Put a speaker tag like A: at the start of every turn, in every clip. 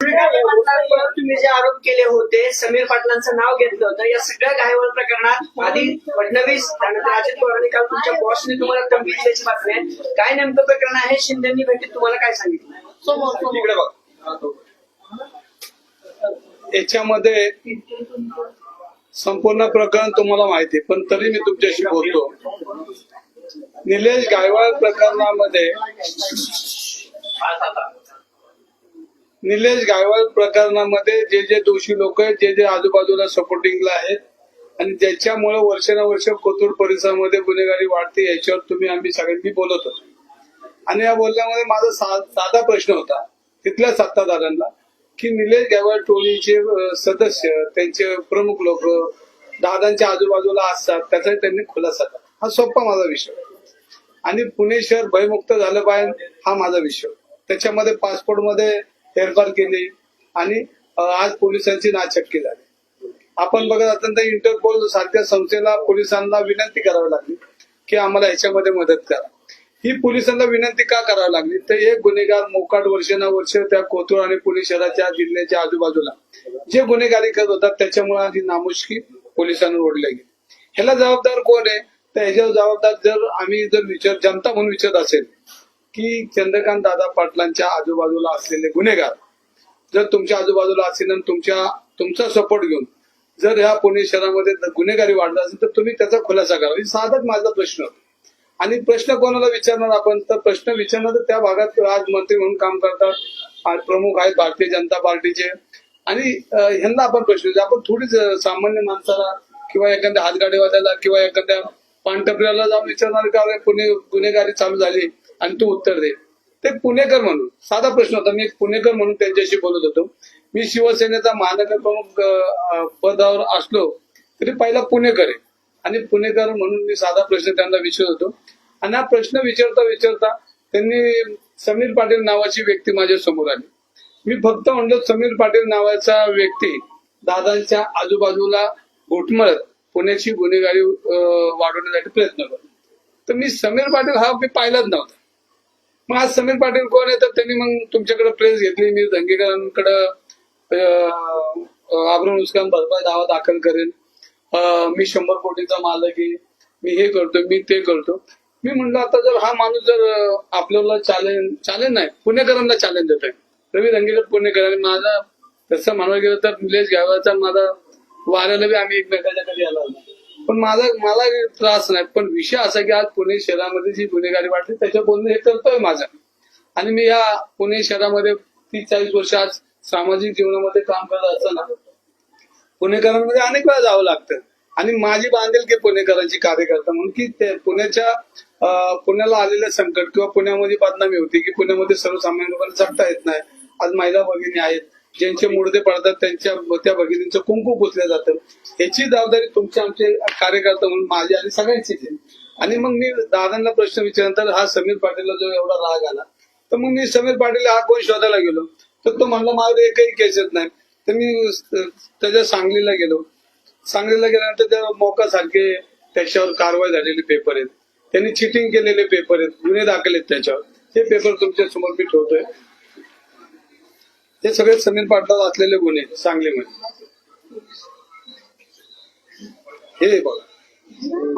A: तुम्ही जे आरोप केले होते समीर पाटलांचं नाव घेतलं होतं या सगळ्या घायवळ प्रकरणात आधी फडणवीस त्यानंतर अजित पवारांनी काल तुमच्या बॉसने तुम्हाला तंबी दिल्याची बातमी आहे. काय नेमकं प्रकरण आहे? शिंदेनी भेटीत तुम्हाला काय सांगितलं?
B: इकडे बघ. याच्यामध्ये संपूर्ण प्रकरण तुम्हाला माहिती आहे, पण तरी मी तुमच्याशी बोलतो. निलेश गायवाळ प्रकरणामध्ये निलेश गायवाळ प्रकरणामध्ये जे जे दोषी लोक आहेत जे जे आजूबाजूला सपोर्टिंगला आहेत आणि ज्याच्यामुळे वर्षानुवर्ष कोथरूड परिसरामध्ये गुन्हेगारी वाढते याच्यावर तुम्ही आम्ही सगळ्यांनी बोलत होतो. आणि या बोलण्यामध्ये माझा सा- साधा प्रश्न होता तिथल्या सत्ताधाऱ्यांना की निलेश गायवाल टोळीचे सदस्य त्यांचे प्रमुख लोक दादांच्या आजूबाजूला असतात त्याचा त्यांनी खुलासा करा हा सोपा माझा विषय. आणि पुणे शहर भयमुक्त झालं पाहिजे हा माझा विषय. त्याच्यामध्ये पासपोर्टमध्ये फेरफार केले आणि आज पोलिसांची नाचक्की झाली. आपण बघत अत्यंत इंटरपोल सारख्या संस्थेला पोलिसांना विनंती करावी लागली की आम्हाला ह्याच्यामध्ये मदत करा. ही पोलिसांना विनंती का करावी लागली? तर एक गुन्हेगार मोकाट वर्षानुवर्ष त्या कोथरूड आणि पुणे शहराच्या जिल्ह्याच्या आजूबाजूला जे गुन्हेगारी करत होतात त्याच्यामुळे ही नामुष्की पोलिसांवर ओढली गेली ह्याला जबाबदार कोण आहे? तर ह्याच्यावर जबाबदार जर आम्ही जर विचार जनता म्हणून विचारत असेल की चंद्रकांत दादा पाटलांच्या आजूबाजूला असलेले गुन्हेगार जर तुमच्या आजूबाजूला असेल आणि तुमच्या तुमचा सपोर्ट घेऊन जर ह्या पुणे शहरामध्ये गुन्हेगारी वाढला असेल तर तुम्ही त्याचा खुलासा करा. ही साधाच माझा प्रश्न आणि प्रश्न कोणाला विचारणार आपण? तर प्रश्न विचारणार तर त्या भागात आज मंत्री म्हणून काम करतात आज प्रमुख आहेत भारतीय जनता पार्टीचे. आणि ह्यांना आपण प्रश्न आपण थोडीच सामान्य माणसाला किंवा एखाद्या हातगाडीवाल्याला किंवा एखाद्या पानटपऱ्याला जाऊन विचारणार का पुणे गुन्हेगारी चालू झाली. आणि तू उत्तर दे. ते पुणेकर म्हणून. साधा प्रश्न होता. मी पुणेकर म्हणून त्यांच्याशी बोलत होतो. मी शिवसेनेचा महानगर प्रमुख पदावर असलो तरी पहिला पुणेकर आहे. आणि पुणेकर म्हणून मी साधा प्रश्न त्यांना विचारत होतो. आणि हा प्रश्न विचारता विचारता त्यांनी समीर पाटील नावाची व्यक्ती माझ्यासमोर आली. मी फक्त म्हणलो समीर पाटील नावाचा व्यक्ती दादांच्या आजूबाजूला घोटमळत पुण्याची गुन्हेगारी वाढवण्यासाठी प्रयत्न करतो. तर मी समीर पाटील हा मी पाहिलाच नव्हता. मग आज समीर पाटील कोण आहे तर त्यांनी मग तुमच्याकडे प्रेस घेतली. मी धंगेकरांकडे आबरून उस्कान भरपाई दावा दाखल करेन मी शंभर कोटीचा मालक आहे. मी हे करतो मी ते करतो मी म्हणलं आता जर हा माणूस जर आपल्याला चॅलेंज चॅलेंज नाही पुणेकरांना चॅलेंज देत आहे रवी दंगेकर पुणेकर आणि माझा तसं म्हणायला गेलं तर लेस घ्यावायचा माझा वाऱ्याला बी आम्ही एकमेकाच्या कधी आला पण माझा मला त्रास नाही. पण विषय असा की आज पुणे शहरामध्ये जी गुन्हेगारी वाढली त्याच्या बोलणं हे करतोय माझा. आणि मी या पुणे शहरामध्ये तीस चाळीस वर्ष आज सामाजिक जीवनामध्ये काम करत असताना पुणेकरांमध्ये अनेक वेळा जावं लागतं. आणि माझी बांधील पुणेकरांची कार्यकर्ता म्हणून की ते पुण्याच्या पुण्याला आलेलं संकट किंवा पुण्यामध्ये बदनामी होती की पुण्यामध्ये सर्वसामान्य लोकांना जगता येत नाही. आज महिला भगिनी आहेत. ज्यांचे मुडदे पडतात त्यांच्या त्या भगिनींचं कुंकू पुसलं जातं. याची जबाबदारी तुमचे आमचे कार्यकर्ता म्हणून माझी आणि सगळ्यांचीच आहे. आणि मग मी दादांना प्रश्न विचारल्यानंतर हा समीर पाटीलला जो एवढा राग आला तर मग मी समीर पाटील हा कोण शोधायला गेलो? तर तो म्हणला माझ्याकडे एकही केस येत नाही. तर मी त्याच्या सांगलीला गेलो. सांगलीला गेल्यानंतर त्या मोका सारखे त्याच्यावर कारवाई झालेले पेपर आहेत. त्यांनी चिटिंग केलेले पेपर आहेत. गुन्हे दाखल आहेत त्याच्यावर. ते पेपर तुमच्यासमोर मी ठेवतोय. हे सगळे समीर पाटलात असलेले गुन्हे आहेत सांगलीमध्ये. हे बघा.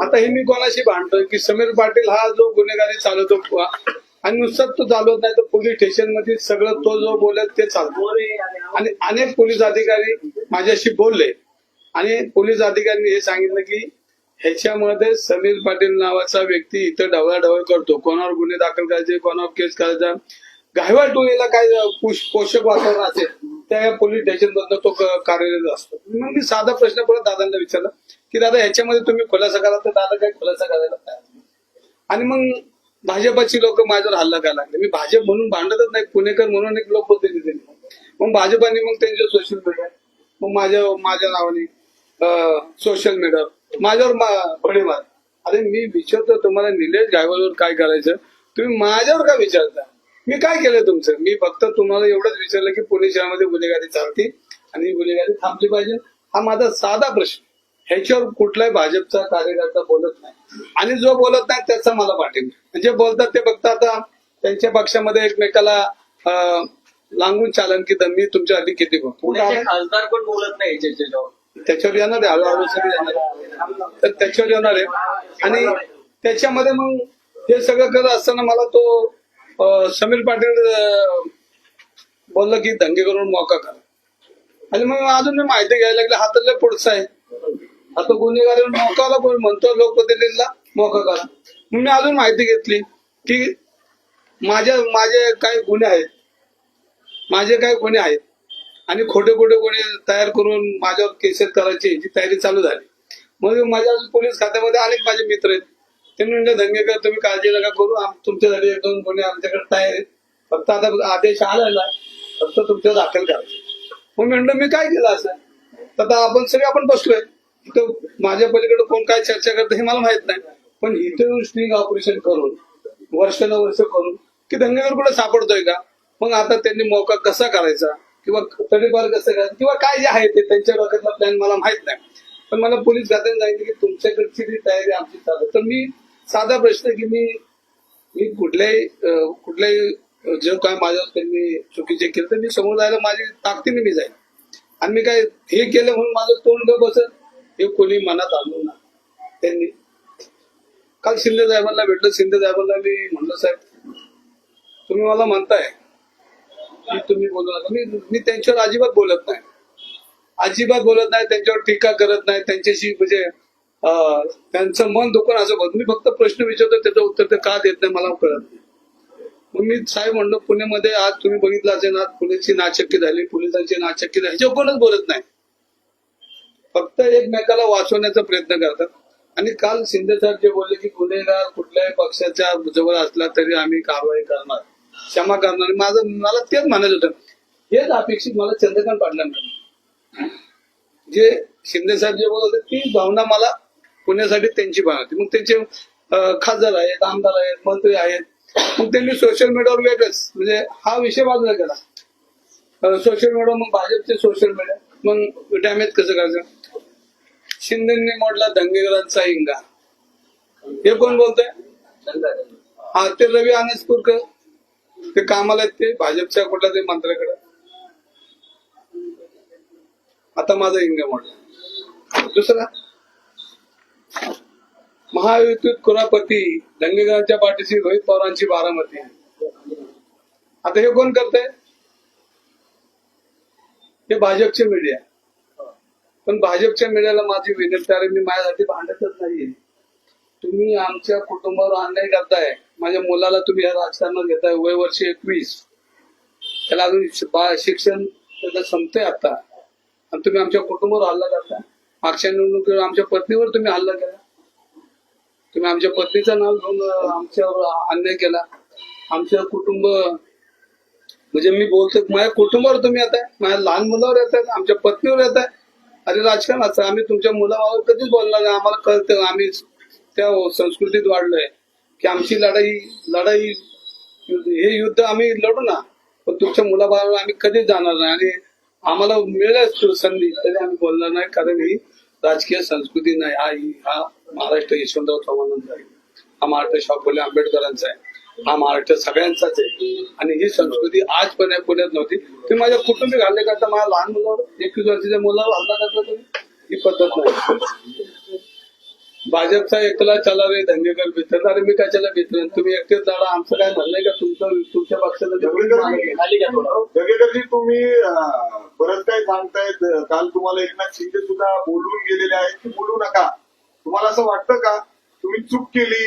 B: आता हे मी कोणाशी भांडतोय की समीर पाटील हा जो गुन्हेगारी चालवतो आणि नुसताच तो चालवत नाही तर पोलीस स्टेशनमध्ये सगळं तो जो बोलत ते चालतो. आणि अनेक पोलीस अधिकारी माझ्याशी बोलले. आणि पोलीस अधिकाऱ्यांनी हे सांगितलं की ह्याच्यामध्ये समीर पाटील नावाचा व्यक्ती इथं ढवळाढवळ करतो. कोणावर गुन्हे दाखल करायचे कोणावर केस करायचा गायवाळ टोळीला काय पोषक वातावरण असेल त्या पोलीस स्टेशनबद्दल तो कार्यरत असतो. मग मी साधा प्रश्न परत दादांना विचारला की दादा ह्याच्यामध्ये तुम्ही खुलासा करा तर दादा काही खुलासा करायला तयार नाही. आणि मग भाजपाची लोक माझ्यावर हल्ला करायला लागले. मी भाजप म्हणून भांडतच नाही पुणेकर म्हणून एक लोक लोकप्रतिनिधी मग भाजपाने मग त्यांचे सोशल मीडिया मग माझ्या माझ्या नावाने सोशल मीडिया माझ्यावर मा- बडे मार अरे मी विचारतो तुम्हाला निलेश गायवालवर काय करायचं? तुम्ही माझ्यावर काय विचारता मी काय केलं तुमचं? मी फक्त तुम्हाला एवढंच विचारलं की पुणे शहरामध्ये गुन्हेगारी चालते आणि गुन्हेगारी थांबली पाहिजे. हा माझा साधा प्रश्न. ह्याच्यावर कुठलाही भाजपचा कार्यकर्ता बोलत नाही. आणि जो बोलत नाही त्याचा मला पाठिंबा जे बोलतात ते फक्त आता त्यांच्या पक्षामध्ये एकमेकाला अं, लांबून चालन की मी तुमच्यासाठी किती करतो
C: पुण्याचे खासदार पण बोलत नाही याच्यावर
B: त्याच्यावर येणार आहे. हळूहळू सगळे येणार. तर त्याच्यावर येणार आहे. आणि त्याच्यामध्ये मग हे सगळं करत असताना मला तो समीर पाटील बोललं की दंगे करून मौका करा. आणि मग अजून मी माहिती घ्यायला लागले हातातल्या पुढचा आहे. आता गुन्हेगार मोकाला कोण म्हणतो लोकप्रतिनिधीला मोका करा. मग मी अजून माहिती घेतली की माझ्या माझे काही गुन्हे आहेत. माझे काही गुन्हे आहेत. आणि खोटे खोटे गुन्हे तयार करून माझ्यावर केसेस करायची जी तयारी चालू झाली. मग माझ्या अजून पोलीस खात्यामध्ये अनेक माझे मित्र आहेत. त्यांनी म्हणलं धंगेकर तुम्ही काळजी नका करू. आम- तुमच्यासाठी एक दोन गुन्हे आमच्याकडे तयार आहेत फक्त आता आदेश आलेला आहे. फक्त तुमच्या दाखल करायचं मग म्हणलं मी काय केलं असं? तर आता आपण सगळे आपण बसलोय. तर माझ्या पलीकडे कोण काय चर्चा करतं हे मला माहीत नाही. पण इथे येऊन स्ट्रिंग ऑपरेशन करून वर्ष करून की दंगेकर कुठे सापडतोय का? मग आता त्यांनी मोका कसा करायचा? किंवा तडीपार कसं करायचं? किंवा काय जे आहे ते त्यांच्या डोक्यातला प्लॅन मला माहीत नाही. पण मला पोलीस खात्याने सांगितलं की तुमच्याकडची जी तयारी आमची चालू तर मी साधा प्रश्न की मी मी कुठल्याही कुठल्याही जे काय माझ्यावर त्यांनी चुकीचे केलं तर मी समोर जायला माझी ताकदीने मी जाईल आणि मी काय हे केलं म्हणून माझं तोंड ग बसत हे कोणी मनात आणलं ना त्यांनी. काल शिंदे साहेबांना भेटलं शिंदे साहेबांना मी म्हणलं साहेब तुम्ही मला म्हणताय की तुम्ही बोलू नका. मी मी त्यांच्यावर अजिबात बोलत नाही. अजिबात बोलत नाही त्यांच्यावर टीका करत नाही त्यांच्याशी म्हणजे त्यांचं मन दुखून असं बोलत मी फक्त प्रश्न विचारतो त्याचं उत्तर ते का देत नाही मला कळत नाही. मग मी साहेब म्हणलो पुण्यामध्ये आज तुम्ही बघितलं असेल आज पुण्याची नाचक्की झाली पोलिसांची नाचक्की झाली. ह्याच्या कोणच बोलत नाही. फक्त एकमेकाला वाचवण्याचा प्रयत्न करतात. आणि काल शिंदे साहेब जे बोलले की गुन्हेगार कुठल्याही पक्षाच्या जवळ असला तरी आम्ही कारवाई करणार क्षमा करणार. माझं मला तेच म्हणायचं होतं. हेच अपेक्षित मला चंद्रकांत पाटलांकडे जे शिंदे साहेब जे बोलत होते ती भावना मला पुण्यासाठी त्यांची भावना होती. मग त्यांचे खासदार आहेत आमदार आहेत मंत्री आहेत. मग त्यांनी सोशल मीडियावर वेगळंच म्हणजे हा विषय बाजूला केला. सोशल मीडिया मग भाजपचे सोशल मीडिया मग डॅमेज कसं करायचं? शिंदेनी मोडला दंगेकरांचा इंगा हे कोण बोलतोय? हा ते रवी अनसपूरकर. ते कामाला आहेत ते भाजपच्या कुठल्या तरी मंत्र्याकडे. आता माझा इंगा मोडला. दुसरा? महायुतीत कुरापती दंगेकरांच्या पाठीशी रोहित पवारांची बारामती. आता हे कोण करतंय? हे भाजपचे मीडिया पण भाजपच्या मीडियाला माझी विनंती आहे मी माझ्यासाठी भांडतच नाहीये. तुम्ही आमच्या कुटुंबावर अन्याय करताय. माझ्या मुलाला तुम्ही या राजकारणात घेताय वय वर्ष एकवीस. त्याला अजून बा- शिक्षण त्याचं संपतंय आता. आणि तुम्ही आमच्या कुटुंबावर हल्ला करताय. मागच्या निवडणुकीवर आमच्या पत्नीवर तुम्ही हल्ला केला. तुम्ही आमच्या पत्नीचं नाव घेऊन आमच्यावर अन्याय केला. आमचं कुटुंब म्हणजे मी बोलतो माझ्या कुटुंबावर तुम्ही येत आहे माझ्या लहान मुलावर येत आहे आमच्या पत्नीवर येत आहे अरे राजकारणाचं आम्ही तुमच्या मुलाबाबत कधीच बोलणार नाही. आम्हाला कळतं आम्ही त्या संस्कृतीत वाढलोय. की आमची लढाई लढाई हे युद्ध आम्ही लढू ना पण तुमच्या मुलाबाबत आम्ही कधीच जाणार नाही. आणि आम्हाला मिळेल संधी तरी आम्ही बोलणार नाही कारण ही राजकीय संस्कृती नाही. हा ही हा महाराष्ट्र यशवंतराव चव्हाणांचा आहे. हा महाराष्ट्र शाहू आंबेडकरांचा आहे. हा महाराष्ट्र सगळ्यांचाच आहे. आणि ही संस्कृती आज पण या पुण्यात नव्हती. तुम्ही माझ्या कुटुंबी घालले करता माझ्या लहान मुलावर एकवीस वर्षाच्या मुलावर हल्ला करता तुम्ही? ही पद्धत नाही. भाजपचा एकला चला रे धंगेकर भित्र अरे मी कशाला भित्र तुम्ही एकटेच लढा आमचं काय म्हणलंय का? तुमचं तुमच्या पक्षाचं
D: धंगेकरजी तुम्ही अं, बरंच काही सांगतायत. काल तुम्हाला एकनाथ शिंदे सुद्धा बोलून गेलेले आहेत. की बोलू नका. तुम्हाला असं वाटतं का? तुम्ही चूक केली.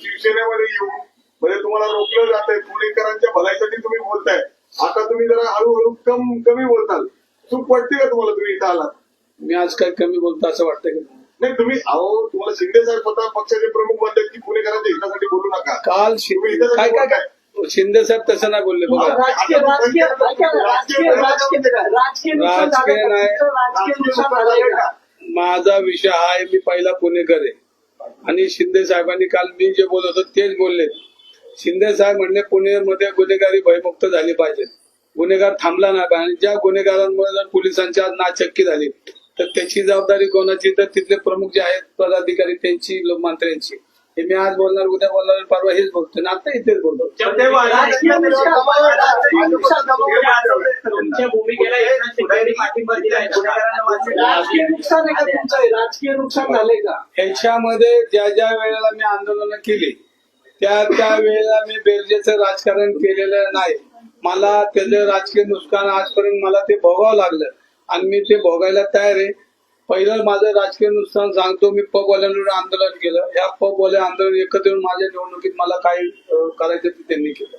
D: शिवसेनेमध्ये येऊन. म्हणजे तुम्हाला रोखलं जात आहे पुणेकरांच्या भलाईसाठी तुम्ही बोलताय. आता तुम्ही जरा हळूहळू कम कमी बोलताल. चूक वाटते का तुम्हाला तुम्ही इथं आलात?
B: मी आज काय कमी बोलतो असं वाटतं का?
D: नाही तुम्ही अहो तुम्हाला शिंदे साहेब स्वतः पक्षाचे प्रमुख म्हणतात की पुणेकरांच्या हितासाठी बोलू नका.
B: काल शिंदे काय काय काय? शिंदे साहेब तसं नाही बोलले बघा.
A: राजकीय राजकीय राजकीय राजकीय राजकीय राजकीय नुकसान
B: राजकीय
A: झालं
B: नाही. माझा विषय हा आहे मी पहिला पुणेकर आहे. आणि शिंदे साहेबांनी काल मी जे बोलत होतो तेच बोलले. शिंदे साहेब म्हणले पुणेमध्ये गुन्हेगारी भयमुक्त झाली पाहिजे. गुन्हेगार थांबला नाही पाहिजे. आणि ज्या गुन्हेगारांमुळे जर पोलिसांची आज नाचक्की झाली तर त्याची जबाबदारी कोणाची? तर तिथले प्रमुख जे आहेत पदाधिकारी त्यांची लो- मंत्र्यांची. हे मी आज बोलणार उद्या बोलणार परवा हेच बोलतो आणि आता इथेच बोलतो.
A: राजकीय नुकसान- तुमच्या भूमिकेला एकनाथ शिंदेनी पाठिंबा दिलाय गुन्हेगारांना वाचवलं. राजकीय नुकसान आहे का तुमचं? राजकीय नुकसान झालंय का?
B: ह्याच्यामध्ये ज्या ज्या वेळेला मी आंदोलन केली त्या त्या वेळेला मी बेरजेचं राजकारण केलेलं नाही. मला त्याचं राजकीय नुकसान आजपर्यंत मला ते भोगावं लागलं. आणि मी ते भोगायला तयार आहे. पहिलं माझं राजकीय नुकसान सांगतो मी पबवाल्यांवर आंदोलन केलं. या पबवाल्या आंदोलन एकत्र येऊन माझ्या निवडणुकीत मला काय करायचं ते त्यांनी केलं.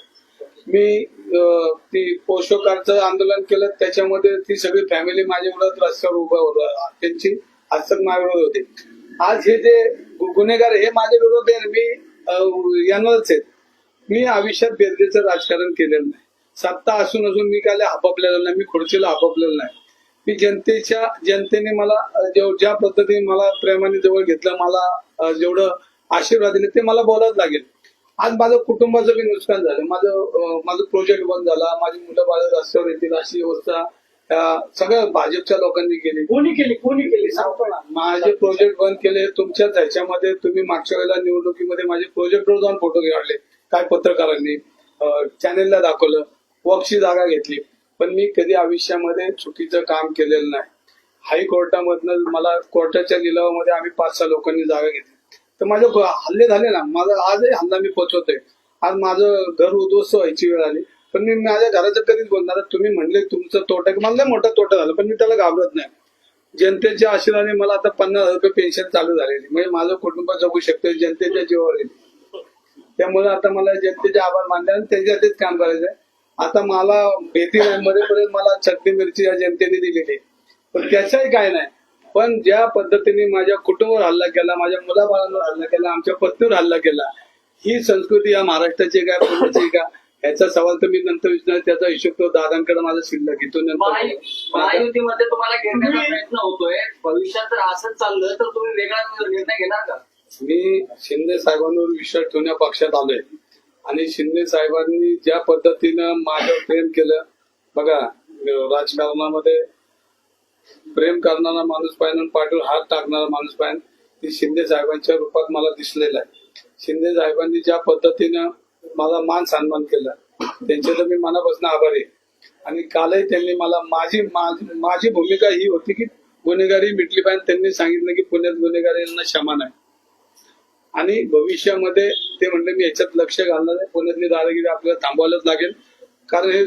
B: मी ती पोषकारचं आंदोलन केलं. त्याच्यामध्ये ती सगळी फॅमिली माझ्या विरोधात रस्त्यावर उभं होतं. त्यांची आजतक माझ्या विरोध होते. आज हे जे गु- गुन्हेगार हे माझ्या विरोध आहे. मी यांनाच आहेत मी आयुष्यात बेदरीचं राजकारण केलेलं नाही. सत्ता असून असून मी काय हापपलेलं नाही. मी खुर्चीला हापपलेलं नाही. मी जनतेच्या जनतेने मला ज्या पद्धतीने मला प्रेमाने जवळ घेतलं मला जेवढं आशीर्वाद दिले ते मला बोलावंच लागेल. आज माझं कुटुंबाचं बी नुकसान झालं. माझं माझं प्रोजेक्ट बंद झाला. माझी मुलं बाळ रस्त्यावर येतील अशी व्यवस्था अं, सगळ्या भाजपच्या लोकांनी केली.
A: कोणी केली? कोणी केली? सांगतो ना
B: माझे प्रोजेक्ट बंद केले तुमच्याच ह्याच्यामध्ये तुम्ही मागच्या वेळेला निवडणुकीमध्ये माझे प्रोजेक्टवर जाऊन फोटो काढले. काय पत्रकारांनी चॅनेलला दाखवलं वक्सची जागा घेतली. पण मी कधी आयुष्यामध्ये चुकीचं काम केलेलं नाही. हायकोर्टामधनं मला कोर्टाच्या लिलावामध्ये आम्ही पाच सहा लोकांनी जागा घेतली. तर माझे हल्ले झाले ना. माझा आजही हल्ला मी पोचवतोय. आज माझं घर उद्ध्वस्त व्हायची वेळ आली. पण मी माझ्या घराचं कधीच बोलणार तुम्ही म्हणले तुमचं तोटा मला लय मोठा तोटा झाला पण मी त्याला घाबरत नाही. जनतेच्या आशीर्वादाने मला आता पन्नास हजार रुपये पेन्शन चालू झालेली. म्हणजे माझं कुटुंब जगू शकते जनतेच्या जीवावर येईल. त्यामुळे आता मला जनतेचे आभार मानले आणि त्यांच्यासाठीच काम करायचं आहे आता मला भीती नाही मरेपर्यंत मला चटणी मिरची या जनतेने दिलेली आहे. पण त्याचंही काय नाही. पण ज्या पद्धतीने माझ्या कुटुंबावर हल्ला केला माझ्या मुलाबाळांवर हल्ला केला आमच्या पत्नीवर हल्ला केला ही संस्कृती या महाराष्ट्राची काय पुण्याची का? ह्याचा सवाल तर मी नंतर विचारणार त्याचा हिशोब तो दादांकडे माझा शिल्लक घेतो
C: महायुतीमध्ये तुम्हाला घेण्याचा प्रयत्न होतोय. भविष्यात जर असंच चाललं तर तुम्ही वेगळा निर्णय घेणार का?
B: मी शिंदे साहेबांवर विश्वास ठेवण्या पक्षात आलोय. आणि शिंदे साहेबांनी ज्या पद्धतीनं माझ्यावर प्रेम केलं बघा राजकारणामध्ये प्रेम करणारा माणूस पाहिजे आणि पाठीवर हात टाकणारा माणूस पाहिजे ती शिंदे साहेबांच्या रूपात मला दिसलेलं आहे. शिंदे साहेबांनी ज्या पद्धतीनं माझा मान सन्मान केला त्यांचे तर मी मनापासून आभारी आहे. आणि कालही त्यांनी मला माझी माझी माझी भूमिका ही होती की गुन्हेगारी मिटली पाहिजे त्यांनी सांगितलं की पुण्यात गुन्हेगारींना क्षमा नाही आणि भविष्यामध्ये ते म्हणले मी याच्यात लक्ष घालणार आहे. पुण्यातली दादागिरी आपल्याला थांबवायलाच लागेल. कारण हे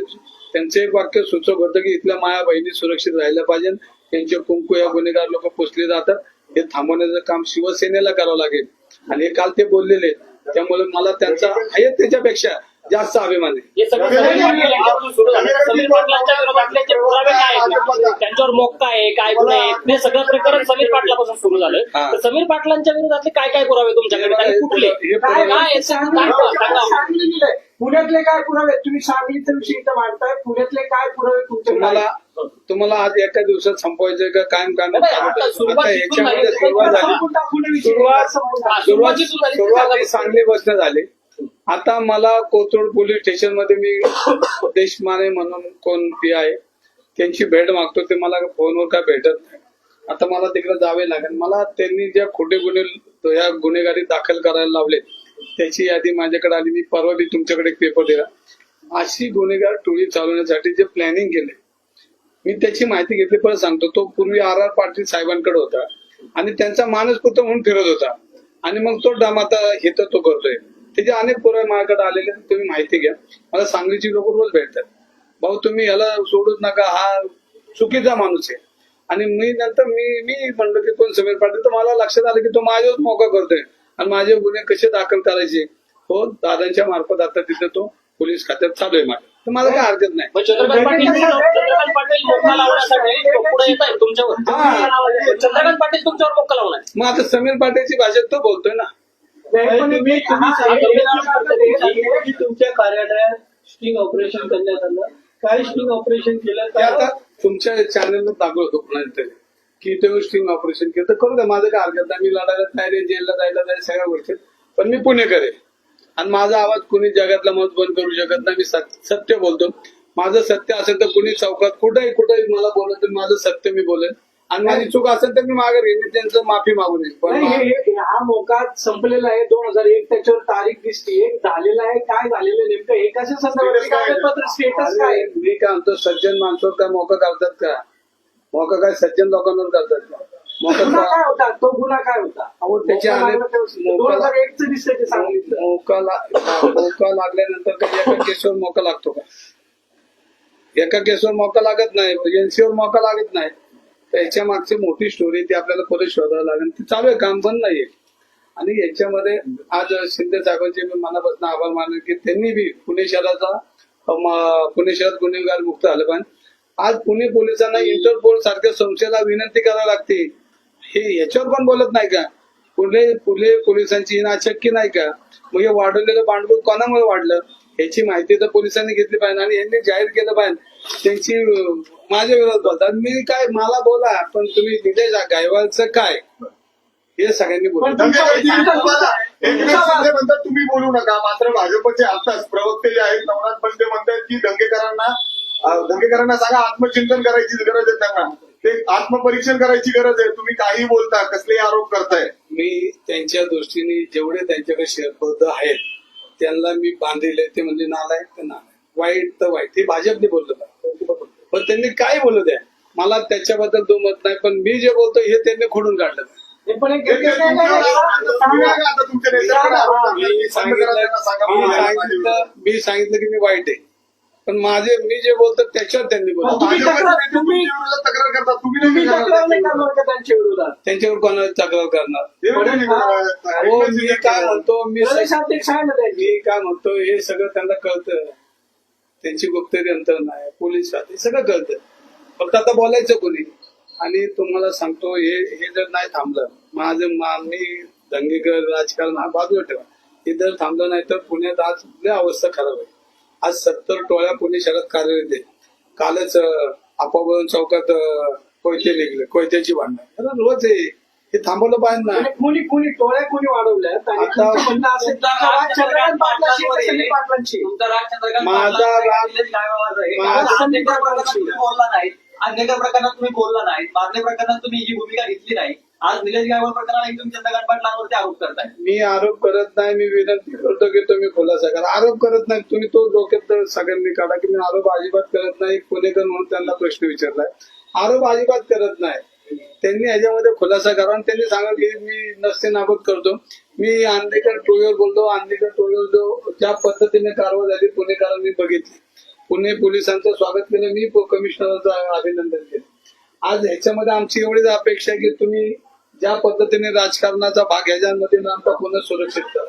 B: त्यांचं एक वाक्य सुचक होतं की इथल्या माया बहिणी सुरक्षित राहिल्या पाहिजे. त्यांचे कुंकू या गुन्हेगार लोक पोचले जातात. हे थांबवण्याचं काम शिवसेनेला करावं लागेल. आणि हे काल ते बोललेले. त्यामुळे मला त्यांचा आहे त्याच्यापेक्षा जास्त अभिमान आहे.
E: हे सगळं सुरू झालं. पाटलांच्या विरोधातले पुरावे काय आहेत त्यांच्यावर मोक्का आहे काय गुन्हे आहेत. ते सगळं प्रकरण समीर पाटलापासून सुरू झालं
B: हा.
E: तर समीर पाटलांच्या विरोधातले काय काय पुरावे तुमच्याकडे? आणि कुठले?
B: हे
A: काय?
E: सांगा, सांगा.
A: दिलंय. पुण्यातले काय पुरावे तुम्ही सांगलीचा विषय इथं मांडताय. पुण्यातले काय पुरावे तुमच्याकडे?
B: तुम्हाला? तुम्हाला आज एका दिवसात संपवायचंय का? कायम कायम
E: नाही, आता सुरुवात जिथून
B: याच्यामध्ये
E: झाली,
B: सुरुवात झाली.
A: संपून टाकून विषय
B: सुरुवात
E: हा.
B: सुरुवात. ही सांगली बसनं झाली. आता मला कोथरूड पोलीस स्टेशनमध्ये मी देशमाने म्हणून कोण पी आहे त्यांची भेट मागतो ते मला फोनवर काय भेटत नाही. आता मला तिकडे जावे लागेल. मला त्यांनी ज्या खोटे गुन्हे या गुन्हेगारी दाखल करायला लावले त्याची यादी माझ्याकडे आली. मी परवा बी तुमच्याकडे पेपर दिला. अशी गुन्हेगार टोळी चालवण्यासाठी जे प्लॅनिंग केले मी त्याची माहिती घेतली. परत सांगतो तो पूर्वी आर आर पाटील साहेबांकडे होता आणि त्यांचा मानसपुत्र म्हणून फिरत होता. आणि मग तो डम आता हे तर तो करतोय. त्याचे अनेक पुरावे माझ्याकडे आलेले तुम्ही माहिती घ्या. मला सांगलीची लोक रोज भेटतात. भाऊ तुम्ही याला सोडूच नका हा चुकीचा माणूस आहे. आणि मी नंतर मी मी म्हणलो की कोण समीर पाटील तर मला लक्षात आलं की तो माझ्यावर मोका करतोय. आणि माझे गुन्हे कसे दाखल करायचे? हो दादांच्या मार्फत आता तिथे तो पोलीस खात्यात चालू आहे माझ्या. तर मला काय हरकत नाही.
E: चंद्रकांत पाटील चंद्रकांत पाटील मोक्का लावण्यासाठी पुढे येत आहेत तुमच्यावर चंद्रकांत पाटील तुमच्यावर मोक्का लावणार
B: मग आता समीर पाटीलची भाषेत तो बोलतोय ना.
F: की तुमच्या कार्यालयात स्टिंग ऑपरेशन करण्यात आलं काय स्टिंग ऑपरेशन केलं?
B: ते आता
F: का
B: तुमच्या चॅनलवर दाखवत होतो कोणाला तरी की ते स्टिंग ऑपरेशन केलं. तर करू द्या माझं काय हरकत नाही. मी लढायला तयार आहे जेलला जायला तयार सगळ्या गोष्टी. पण मी पुणेकर. आहे आणि माझा आवाज कुणी जगातला मत बंद करू शकत नाही मी सत- सत्य बोलतो. माझं सत्य असेल तर कुणी चौकात कुठेही कुठेही मला बोलत तर माझं सत्य मी बोलेन. आणि माझी चूक असेल तर मी माघार घेईन मी त्यांचं माफी मागून येईन पण
F: नाही हे- हे- हा मोका संपलेला आहे दोन हजार एक त्याच्यावर तारीख दिसतीये. झालेला आहे काय झालेलं नेमकं? हे कशा संदर्भात? कागदपत्र स्टेटस काय? आहे?
B: मी काय म्हणतो सज्जन माणसावर काय मोका करतात का? मोका काय सज्जन लोकांवर करतात का? मोका
F: गुन्हा काय
B: का-
F: होता? तो गुन्हा काय होता?
B: अहो,
F: मोका तेव्हा- दोन हजार एक च दिसतंय ते सांगितलं
B: मोका ला- मोका लागल्यानंतर कधी एका केसवर मोका लागतो का? एका केसवर मोका लागत नाही एनसीवर मोका लागत नाही. त्याच्या मागची मोठी स्टोरी ती आपल्याला परत शोधावं लागेल. ती चालू आहे काम पण नाहीये. आणि याच्यामध्ये आज शिंदे साहेबांचे मी मनापासून आभार मानले की त्यांनी बी पुणे शहराचा पुणे शहरात गुन्हेगार मुक्त झालं पण आज पुणे पोलिसांना इंटरपोल सारख्या संस्थेला विनंती करावी लागते. हे याच्यावर पण बोलत नाही का? पुणे पुणे पोलिसांची ही नाचक्की नाही का? मग हे वाढवलेलं भांडवल कोणामुळे वाढलं? याची माहिती तर पोलिसांनी घेतली पाहिजे आणि यांनी जाहीर केलं पाहिजे. त्यांची माझ्या विरोधात बोलतात मी काय मला बोला पण तुम्ही निलेश गायवालचं काय? हे सगळ्यांनी
F: पण
B: बोलत
D: म्हणतात तुम्ही बोलू नका. मात्र भाजपचे आताच प्रवक्ते जे आहेत नवनाथ पंते म्हणतात की दंगेकरांना दंगेकरांना सांगा आत्मचिंतन करायची गरज आहे त्यांना. ते आत्मपरीक्षण करायची गरज आहे. तुम्ही काही बोलता कसलेही आरोप करताय.
B: मी त्यांच्या दृष्टीने जेवढे त्यांच्याकडे शेअरपद आहेत त्यांना मी बांधिले ते म्हणजे नालायक तर नालायक? वाईट तर वाईट. हे भाजपने बोललं पाहिजे. पण त्यांनी काय बोलू द्या? मला त्याच्याबद्दल दुमत नाही पण मी जे बोलतो हे त्यांनी खोडून काढलं.
F: पण एक
D: ते- ते.
B: मी सांगितलं. मी की मी वाईट आहे. पण माझे मी जे बोलतो त्याच्यावर त्यांनी बोलतो
F: तुम्ही तक्रार-
D: नेते तुमच्या विरोधात तक्रार करतात तुम्ही
F: तुम्ही
D: नाही
F: तक्रार नाही
D: करणार.
F: करणार का त्यांच्या विरोधात.
B: त्यांच्यावर कोणाला तक्रार करणार?
D: हे
B: मी काय म्हणतो मी मी काय म्हणतो हे सगळं त्यांना कळतं. त्यांची गुप्तहेर यंत्रणा आहे पोलीस राहते सगळं कळतं फक्त आता बोलायचं कोणी? आणि तुम्हाला सांगतो हे हे जर नाही थांबलं माझं मी दंगेकर राजकारण हा बाजूला ठेवा. हे जर थांबलं नाही तर पुण्यात आज लय अवस्था खराब आहे. आज सत्तर टोळ्या पुणे शहरात कार्यरत आहे कालच आपाबळून चौकात कोयते निघले कोयत्याची भांडणं. रोज आहे. हे थांबवलं पाहिजे ना.
F: कोणी कोणी टोळ्या कोणी
C: तुम्ही बोलला नाही. अन्यकर प्रकरणात तुम्ही बोलला नाही. मागण्या प्रकरणात तुम्ही ही भूमिका घेतली नाही आज निलेश गायकवाड प्रकरणात तुम्ही चंद्रकांत पाटलांवरती आरोप करताय.
B: मी आरोप करत नाही मी विनंती करतो की तुम्ही खुलासा करा. आरोप करत नाही. तुम्ही तो डोक्यात सगळ्यांनी काढा की मी आरोप अजिबात करत नाही. पुणेकर म्हणून त्यांना प्रश्न विचारलाय. आरोप अजिबात करत नाही. त्यांनी ह्याच्यामध्ये खुलासा करा. आणि त्यांनी सांगा की मी नसते नाबूद करतो. मी आंदेकर टोळीवर बोलतो. आंदेकर टोळीवर जो ज्या पद्धतीने कारवाई झाली पुणेकरांनी बघितली. पुणे पोलिसांचं स्वागत केलं. मी कमिशनरचं अभिनंदन केलं. आज ह्याच्यामध्ये आमची एवढीच अपेक्षा आहे की तुम्ही ज्या पद्धतीने राजकारणाचा भाग ह्याच्यामध्ये आमचा पुन्हा सुरक्षित करा.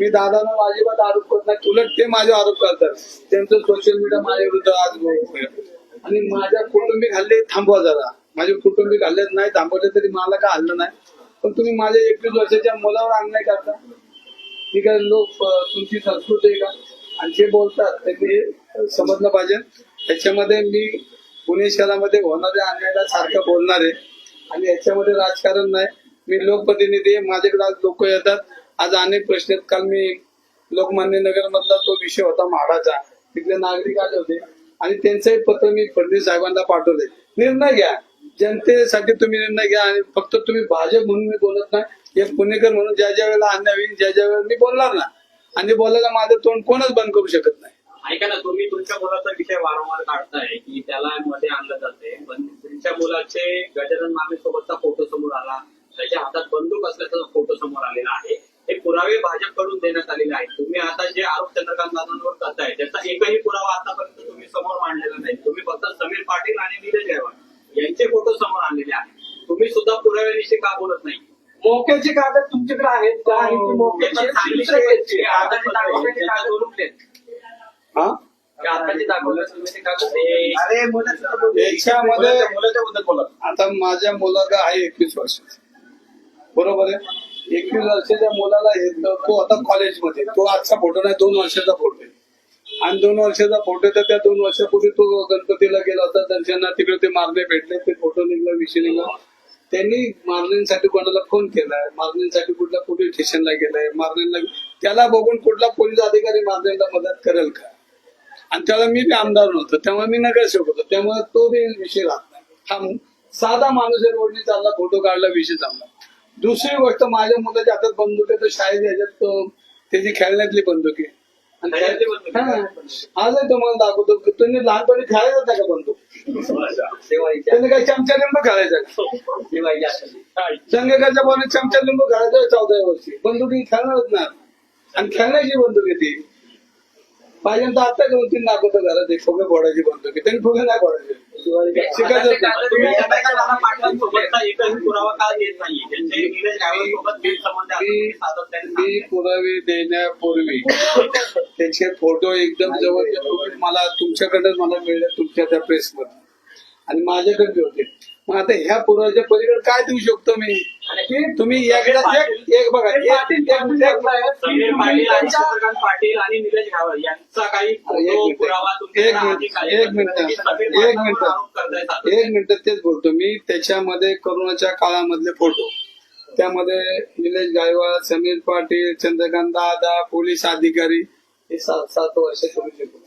B: मी दादांना अजिबात आरोप करत नाही. उलट ते माझे आरोप करतात. त्यांचं सोशल मीडिया माझ्या विरुद्ध आज आणि माझ्या कुटुंबी हल्ले थांबवा जरा. माझे कुटुंबिक हल्लेत नाही थांबवले तरी मला काय हल्लं नाही. पण तुम्ही माझ्या एकवीस वर्षाच्या मुलावर अन्याय करता. ही काय लोक तुमची संस्कृती आहे का? आणि जे बोलतात ते ते समजलं पाहिजे. त्याच्यामध्ये मी पुणे शहरामध्ये होणाऱ्या अन्यायाला सारखं बोलणार आहे. आणि याच्यामध्ये राजकारण नाही. मी लोकप्रतिनिधी आहे. माझ्याकडे आज लोक येतात. आज अनेक प्रश्न आहेत. काल मी लोकमान्य नगर मधला तो विषय होता म्हाडाचा. तिथले नागरिक आले होते. आणि त्यांचंही पत्र मी फडणवीस साहेबांना पाठवले निर्णय घ्या. जनतेसाठी तुम्ही निर्णय घ्या आणि फक्त तुम्ही भाजप म्हणून मी बोलत नाही. एक पुणेकर म्हणून ज्या ज्या वेळेला अन्याय होईल ज्या ज्या वेळेला मी बोलणार ना आणि बोलायला माझं तोंड कोणच बंद करू शकत नाही.
C: ऐका ना तुम्ही तुमच्या मुलाचा विषय वारंवार काढताय की त्याला मध्ये आणलं जाते पण तुमच्या मुलाचे गजानन मामे सोबतचा फोटो समोर आला. त्याच्या हातात बंदूक असल्याचा फोटो समोर आलेला आहे. हे पुरावे भाजपकडून देण्यात आलेले आहेत. तुम्ही आता जे आरोप चंद्रकांत दादांवर करताय त्याचा एकही पुरावा आतापर्यंत तुम्ही समोर मांडलेला नाही. तुम्ही फक्त समीर पाटील आणि निलेश गायकवाड. यांचे फोटो समोर आणलेले आहेत. तुम्ही सुद्धा पुराव्याविषयी का बोलत नाही?
F: मोक्याचे कागद तुमच्याकडे आहेत का? आणि ते मोक्याचे
C: सांगितले कागद.
B: हा?
C: ते आताचे दाखवले तुम्ही ते कागद हे-
B: याच्यामध्ये
C: मुलाच्या बद्दल बोला
B: आता माझ्या मुलाला आहे एकवीस वर्षाचा बरोबर आहे? एकवीस वर्षाच्या मुलाला हे तो आता कॉलेजमध्ये तो आजचा फोटो नाही दोन वर्षाचा फोटो आहे. आणि दोन वर्षाचा फोटो तर त्या दोन वर्षापूर्वी तो गणपतीला गेला होता. त्यांच्या तिकडे ते मारणे भेटले ते फोटो निघला विषय निघला. त्यांनी मारण्यासाठी कोणाला फोन केलाय? मारण्यासाठी कुठल्या पोलीस स्टेशनला गेलाय? मारण्याला त्याला बघून कुठला पोलीस अधिकारी मारण्याला मदत करेल का? आणि त्याला मी बी आमदार नव्हतो त्यामुळे मी नगरसेवक होतो. त्यामुळे तो बी विषय राहत नाही. हा साधा माणूस रोडने चालला फोटो काढला विषय चालला दुसरी गोष्ट माझ्या मुलाच्या हातात बंदूक आहे तर शाळेत याच्यात त्याची खेळण्यातली बंदूक आहे. आणि
C: आहे?
B: तुम्हाला दाखवतो तुम्ही लहानपणी खेळायचा होता का बंदूक
A: त्यांनी
B: त्याने काही चमचा लिंबू खेळायचा का?
A: दिवाळीच्या आसपास.
B: संघकाच्या चमचा लिंबू खेळायचा चौदा वर्षी. बंदुकी खेळणारच ना. आणि खेळण्याची बंदुकी ती पाहिजे तर आता दोन तीन दाखवतो घरात एक फुगे फोडायची बंदुकी त्यांनी फुगे नाही फोडायचे. मी पुरावे देण्यापूर्वी त्याचे फोटो एकदम जवळ मला तुमच्याकडेच मला मिळले तुमच्या त्या प्रेस प्रेसमध्ये आणि माझ्याकडे होते. मग आता ह्या पुराच्या पलीकडे काय देऊ शकतो मी? तुम्ही एकदा एक बघा
C: समीर पाटील आणि चंद्रकांत पाटील आणि निलेश गावळ यांचा काही
B: एक
C: फोटो
B: मिनिट
C: पुरावा
B: एक मिनिट
C: का?
B: एक मिनिट
C: समीर
B: एक
C: पाटलांवर
B: मिनिट
C: आरोप करताय सातत्याने.
B: एक मिनिट तेच बोलतो मी. त्याच्यामध्ये करोनाच्या काळामधले फोटो. त्यामध्ये निलेश गायवाळ समीर पाटील चंद्रकांत दादा पोलीस अधिकारी हे सात सात वर्ष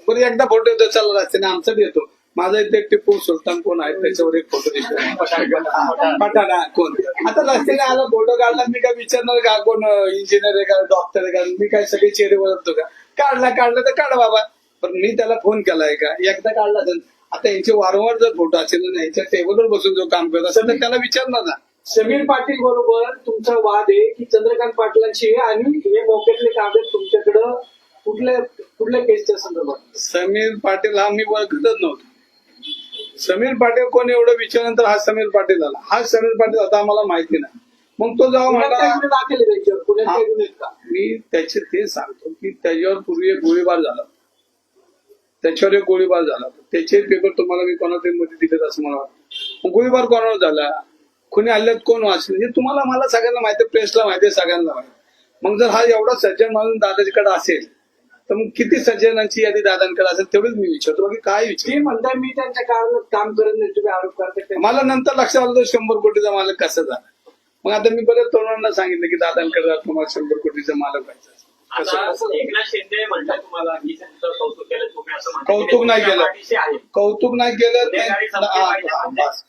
B: बरं एकदा फोटो येतो चला रस्त्याने आमचा बी येतो. माझा इथे टिपू सुलतान कोण आहे त्याच्यावर एक फोटो दिसतो पठाणा. कोण? आता रस्त्याने आला फोटो काढला मी काय विचारणार का कोण इंजिनियर आहे का डॉक्टर आहे का मी काय सगळे चेहरे ओळखतो का? काढला काढला तर काढा बाबा. पण मी त्याला फोन केलाय का? एकदा काढला असेल आता यांचे वारंवार जर फोटो असेल ना यांच्या टेबलवर बसून जो काम करत असेल तर त्याला विचारणार ना.
F: समीर पाटील बरोबर तुमचा वाद आहे की चंद्रकांत पाटलांची आणि हे मोक्यातले कागद तुमच्याकडं? कुठल्या कुठल्या केसच्या संदर्भात?
B: समीर पाटील हा मी ओळखतच नव्हतो. समीर पाटील कोण एवढं विचारल्यानंतर हा समीर पाटील आला हा समीर पाटील आता आम्हाला माहिती नाही. मग तो
F: आहेत का?
B: मी त्याचे ते सांगतो की त्याच्यावर पूर्वी एक गोळीबार झाला. त्याच्यावर एक गोळीबार झाला. त्याचे पेपर तुम्हाला मी कोणातरी मध्ये दिलेत असं मला वाटतं. गोळीबार कोणावर झाला? कोणी हल्ल्यात कोण वाचलं? हे तुम्हाला मला सगळ्यांना माहिती प्रेसला माहिती आहे सगळ्यांना माहिती मग जर हा एवढा सज्जन माणूस दादाजीकडे असेल तर मग किती सज्जनांची यादी दादांकडे असेल तेवढंच मी विचारतो. बाकी काय विचार
F: ते म्हणताय मी त्यांच्या काळात काम करत नाही तुम्ही आरोप करताय
B: मला नंतर लक्षात आलं तो शंभर कोटीचा मालक कसा झाला मग आता मी बऱ्याच तरुणांना सांगितलं की दादांकडे तुम्हाला शंभर कोटीचा मालक व्हायचा
C: एकनाथ शिंदे म्हणतात तुम्हाला की तुमचं कौतुक केलं तुम्ही असं म्हणताय.
B: कौतुक नाही केलं. कौतुक नाही केलं हा,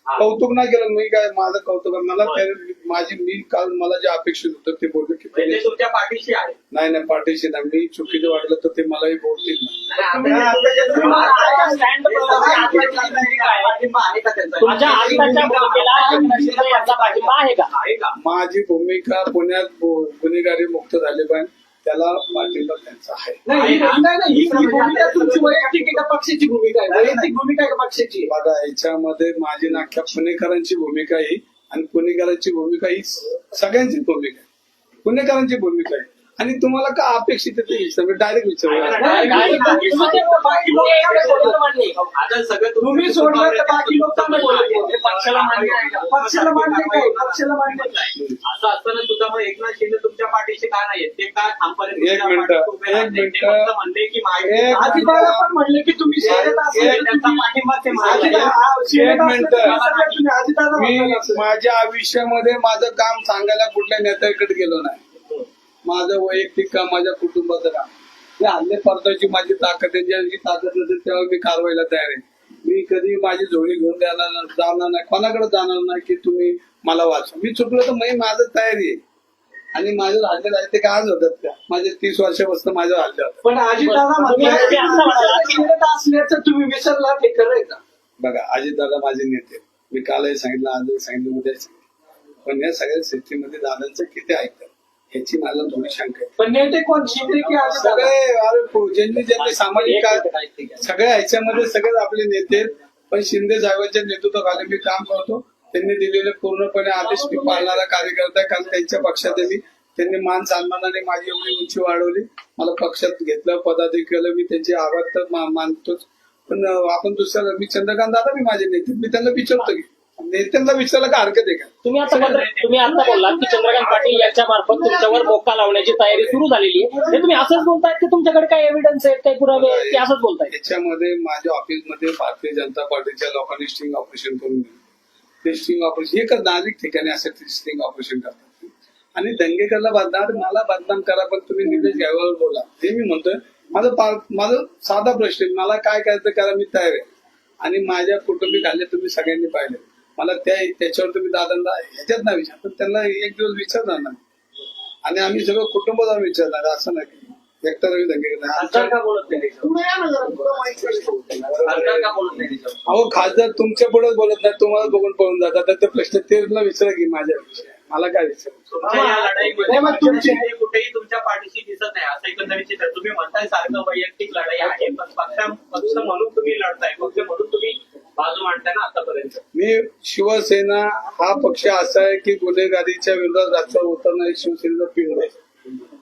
B: हा. कौतुक नाही केलं मी काय माझं कौतुक आहे. मला
C: होय.
B: त्या- माझी मी काल मला जे अपेक्षित होतं ते बोललो की
C: म्हणजे तुमच्या पाठीशी आहे.
B: नाही नाही पाठीशी ना मी चुकीचं वाटलं तर ते मलाही बोलतील ना.
E: तुमच्या आत्ताच्या भूमिकेला एकनाथ शिंदे यांचा पाठिंबा आहे का?
C: आहे का?
B: माझी भूमिका पुण्यात गु- गुन्हेगारी मुक्त झाली पाहिजे त्याला पाठिंबा त्यांचा आहे.
F: नाही ही- नाही नाही. भूमिका तुमची वैयक्तिक आहे का पक्षाची भूमिका आहे? वैयक्तिक भूमिका आहे का पक्षाची? आहे?
B: बघा याच्यामध्ये माझी ना अख्ख्या पुणेकरांची भूमिका ही आणि पुणेकरांची भूमिका ही सगळ्यांची भूमिका आहे. पुणेकरांची भूमिका आहे. आणि तुम्हाला का अपेक्षित आहे डायरेक्ट
F: तुम्ही सोडलं बाकी लोक काय बोलत नाही.
C: आता सगळं
F: तुम्ही सोडलं तर बाकी लोक चांगले बोलत
C: हे पक्षाला मान्य आहे का?
F: पक्षाला मान्य काय पक्षाला मान्य नाही.
C: असं असताना सुद्धा मग एकनाथ शिंदे तुमच्या पाठीशी का नाही? ते का म्हणले की
F: पण म्हणले तुम्ही.
B: माझ्या आयुष्यामध्ये माझं काम सांगायला कुठल्या नेत्याकडे गेलो नाही. माझं वैयक्तिक काम माझ्या कुटुंबाचं काम ते हल्ले परताची माझी ताकद आहे. ज्याची ताकद नसेल तेव्हा मी कारवाईला तयार आहे. मी कधी माझी झोळी घेऊन द्यायला जाणार नाही कोणाकडे जाणार नाही की तुम्ही मला वाचवा. मी चुकलो तर मी माझं तयारी आहे. आणि माझं हल्ले झाले ते काय आज होतात का माझे तीस वर्षापासून माझं हल्ले होतात.
F: पण अजितदादा सोडत असल्याचं तुम्ही विसरला ते खरं आहे का?
B: बघा अजित दादा माझे नेते. मी कालही सांगितलं आजही सांगितलं उद्या सांगितलं. पण या सगळ्या सिस्टीममध्ये दादांचं किती ऐकतात? ह्याची मला थोडी शंका आहे.
F: पण नेते कोण? शिंदे की
B: सगळे अरे ज्यांनी ज्यांनी सामाजिक कार्य सगळ्या ह्याच्यामध्ये सगळे आपले नेते आहेत. पण शिंदे साहेबांच्या नेतृत्वाखाली मी काम करतो. त्यांनी दिलेले पूर्णपणे आदेश मी पाळणारा कार्यकर्ता आहे. कारण त्यांच्या पक्षात आहे मी त्यांनी मान सन्मानाने माझी एवढी उंची वाढवली. मला पक्षात घेतलं पदाधिक केलं. मी त्यांचे आभार तर मा- मानतोच. पण अं, आपण दुसऱ्या मी चंद्रकांत दादा मी माझे नेते मी त्यांना विचारतो की नेत्यांना विचारला का हरकत आहे का?
E: तुम्ही आता तुम्ही आता बोललात की चंद्रकांत पाटील यांच्या मार्फत तुमच्यावर मोका लावण्याची तयारी सुरू झालेली आहे. हे तुम्ही असंच बोलतायत की तुमच्याकडे काय एव्हिडन्स आहेत काही पुरावे आहेत की असंच बोलताय
B: याच्यामध्ये माझ्या ऑफिसमध्ये भारतीय जनता पार्टीच्या लोकांनी स्टिंग ऑपरेशन करून दिलं. ते स्टिंग ऑपरेशन हे कर नागरिक ठिकाणी असे स्टिंग ऑपरेशन करतात. आणि दंगेकरला बदनाम मला बदनाम करा पण तुम्ही निलेश घ्यावर बोला. हे मी म्हणतोय. माझं पा- माझं साधा प्रश्न आहे. मला काय करायचं करा मी तयार आहे. आणि माझ्या कुटुंबिक हल्ले तुम्ही सगळ्यांनी पाहिले. मला त्या त्याच्यावर तुम्ही दादांना ह्याच्यात नाही विचार पण त्यांना एक दिवस विचारणार ना. आणि आम्ही सगळं कुटुंब जाऊन विचारणार असं नाही. एकटा रवी
A: त्याच्यावर?
B: अहो खासदार तुमच्यापुढे बोलत नाही तुम्हाला बघून पळून जातात. तर ते प्रश्न तेला विचारा की माझ्या विषय. मला काय विचार
F: तुमची-
C: कुठेही तुमच्या पाठीशी दिसत नाही. असं एकंदरीत चित्र. तुम्ही म्हणताय सारखं वैयक्तिक लढाई आहे पण पक्ष पक्ष म्हणून तुम्ही लढताय. पक्ष म्हणून तुम्ही बाजू मांडताय ना आतापर्यंत?
B: मी शिवसेना हा पक्ष असा आहे की गुन्हेगारीच्या विरोधात राष्ट्रावर उतरणं हे शिवसेनेचं पिंड आहे.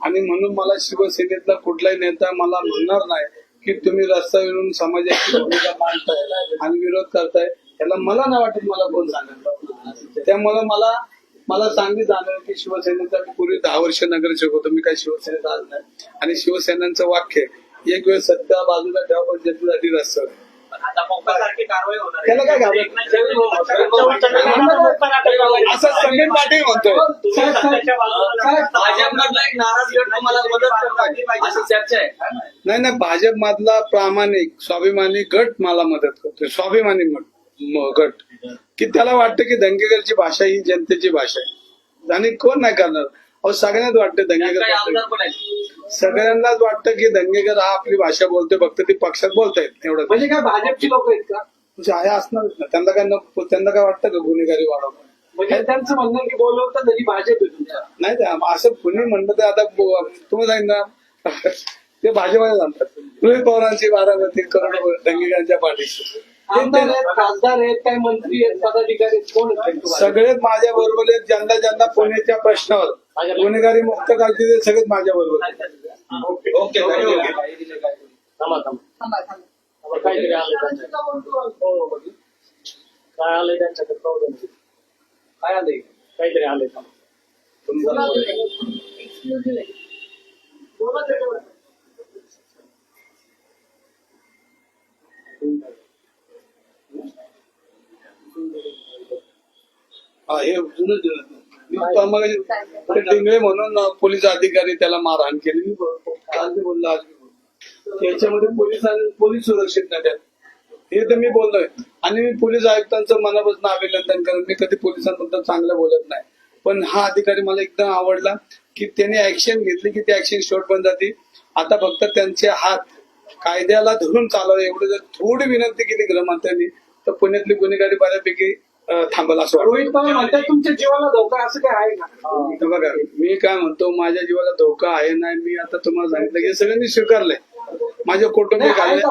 B: आणि म्हणून मला शिवसेनेतला कुठलाही नेता मला म्हणणार नाही की तुम्ही रस्त्यावरून समाजाची भूमिका मांडताय आणि विरोध करताय. याला मला नाही वाटत मला कोण सांगायला त्यामुळे मला मला चांगली जाणवलं की शिवसेनेचा मी पूर्वी दहा वर्ष नगरसेवक होतो मी काही शिवसेनेत आज नाही. आणि शिवसेनांचं वाक्य एक वेळ सत्ता बाजूला ठेवा पण जनतेसाठी रस्ता. त्याला काय घाबरत? असं पाटील म्हणतोय.
A: भाजपमधला एक नाराज गट तुम्हाला मदत चर्चा आहे.
B: नाही नाही भाजप मधला प्रामाणिक स्वाभिमानी गट मला मदत करतोय. स्वाभिमानी गट. की त्याला वाटतं की दंगेकरची भाषा ही जनतेची भाषा आहे. आणि कोण नाही करणार? अहो सगळ्यांनाच वाटतं दंगेकर सगळ्यांनाच वाटतं की दंगेकर हा आपली भाषा बोलतोय फक्त ती पक्षात बोलतायत एवढं.
F: म्हणजे काय भाजपची लोक आहेत का?
B: म्हणजे आहे असणारच ना. त्यांना काय नको त्यांना काय वाटतं का गुन्हेगारी वाढवणं?
F: म्हणजे त्यांचं म्हणणं की बोलवतं तरी भाजप
B: नाही ते असं कुणी म्हणलं तर आता तुम्ही सांगितलं ना, ते भाजपाने सांगतात. रोहित पवारांची बारामती करोड दंगेकरांच्या पाठीशी. ते-
F: आमदार आहेत खासदार आहेत काय मंत्री आहेत पदाधिकारी आहेत कोण आहेत?
B: सगळेच माझ्या बरोबर आहेत ज्यांना ज्यांना पुण्याच्या प्रश्नावर गुन्हेगारी मुक्त काढते ते सगळेच माझ्या बरोबर आहेत.
A: ओके धन्यवाद
E: थांबा थांबा. थांबा, काहीतरी आलंय त्यांच्याकडे. हो, काय आलंय त्यांच्याकडे? पाहू.
A: काय आलंय
E: काहीतरी आलंय थांबा.
B: हा, हे जुनं जुनं. डिंगळे म्हणून पोलीस अधिकारी त्याला मारहाण केली. मी काल ते बोललो आज त्याच्यामध्ये पोलिसांनी पोलीस सुरक्षित नाही त्यात. हे तर मी बोललोय. आणि मी पोलीस आयुक्तांचं मनापासून अभिनंदन करत मी कधी पोलिसांबद्दल चांगलं बोलत नाही. पण हा अधिकारी मला एकदम आवडला की त्याने ऍक्शन घेतली की ती ऍक्शन शॉर्ट पण जाते. आता फक्त त्यांचे हात कायद्याला धरून चालावे एवढं जर थोडी विनंती केली गृहमंत्र्यांनी तर पुण्यातली गुन्हेगारी बऱ्यापैकी थांबल असं
F: रोहित पवार म्हणतात तुमच्या जीवाला धोका आहे, असं काय आहे का?
B: तर बघा मी काय म्हणतो माझ्या जीवाला धोका आहे नाही मी आता तुम्हाला सांगितलं की हे सगळं मी स्वीकारलंय. माझे कौटुंबिक
F: आहे
B: हल्ले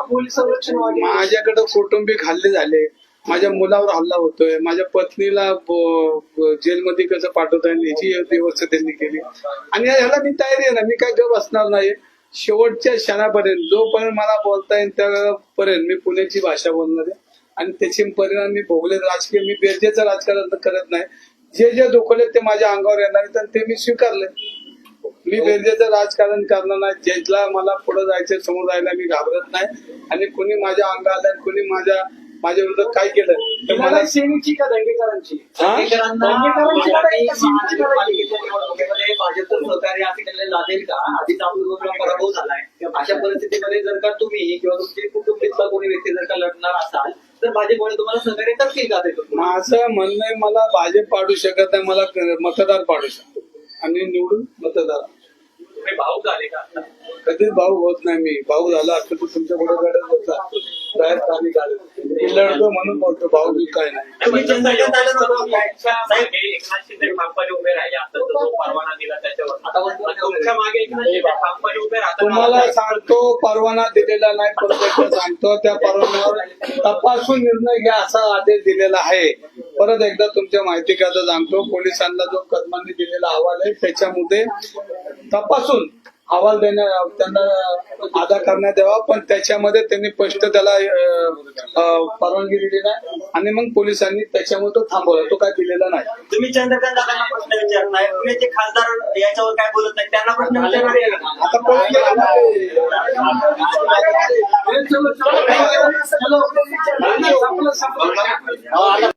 B: माझ्याकडे कौटुंबिक हल्ले झाले. माझ्या मुलावर हल्ला होतोय. माझ्या पत्नीला जेलमध्ये कसं पाठवता येईल याची व्यवस्था त्यांनी केली. आणि ह्याला मी तयारी आहे ना मी काय गप असणार नाही शेवटच्या क्षणापर्यंत जोपर्यंत मला बोलता येईल त्यापर्यंत मी पुण्याची भाषा बोलणार आहे. आणि त्याचे परिणाम मी भोगले. राजकीय मी बेरजेचं राजकारण तर करत नाही. जे जे दुखले ते माझ्या अंगावर येणार आहेत आणि ते मी स्वीकारले. मी बेरजेचं राजकारण करणार नाही. ज्याला मला पुढे जायचं समोर जायला मी घाबरत नाही. आणि कुणी माझ्या अंगाला आणि कुणी माझ्या माझ्या विरोधात काय केलं तर मला
F: सेनेची का दंगेकरांची?
B: हा?
A: भाजपचं सहकार्य असं केलेलं का? आधीच आपला पराभव झालाय. अशा परिस्थितीमध्ये जर का तुम्ही किंवा तुमचे कुटुंबातला कोणी व्यक्ती जर का लढणार असाल तर तुम्हाला सहकार्य करतील का ते तुम्ही?
B: माझं म्हणणं आहे मला भाजप पाडू शकत नाही मला क- मतदार पाडू शकतो आणि निवडून मतदार
C: भाऊक झाले का आता?
B: कधीच भाऊ होत नाही मी भाऊ झाला असतो तर तुमच्यापुढे गडच होता पाणी काढत मी लढतो म्हणून बोलतो भाऊ मी काय नाही
C: तुम्ही चंद्रकांत दादांचा साहेब, हे एकनाथ शिंदे ठामपणे उभे राहिले. आता तो जो परवाना दिला त्याच्यावर.
A: आता वंचित
C: आता तुमच्या मागे एकनाथ शिंदे ठामपणे उभे राहतात.
B: तुम्हाला सांगतो परवाना दिलेला नाही एकदा सांगतो. त्या परवान्यावर तपासून निर्णय घ्या असा आदेश दिलेला आहे. परत एकदा तुमच्या माहिती करता सांगतो पोलिसांना जो कदमांनी दिलेला अहवाल आहे त्याच्यामध्ये तपासून अहवाल देण्या त्यांना अदा करण्यात यावा पण त्याच्यामध्ये त्यांनी स्पष्ट त्याला परवानगी दिली नाही. आणि मग पोलिसांनी त्याच्यामध्ये तो थांबवला तो काय दिलेला नाही.
G: तुम्ही चंद्रकांत दादांना प्रश्न विचारताय पुण्याचे खासदार याच्यावर काय बोलत नाही त्यांना प्रश्न विचारणार आहे. का?
B: आता पळून गेला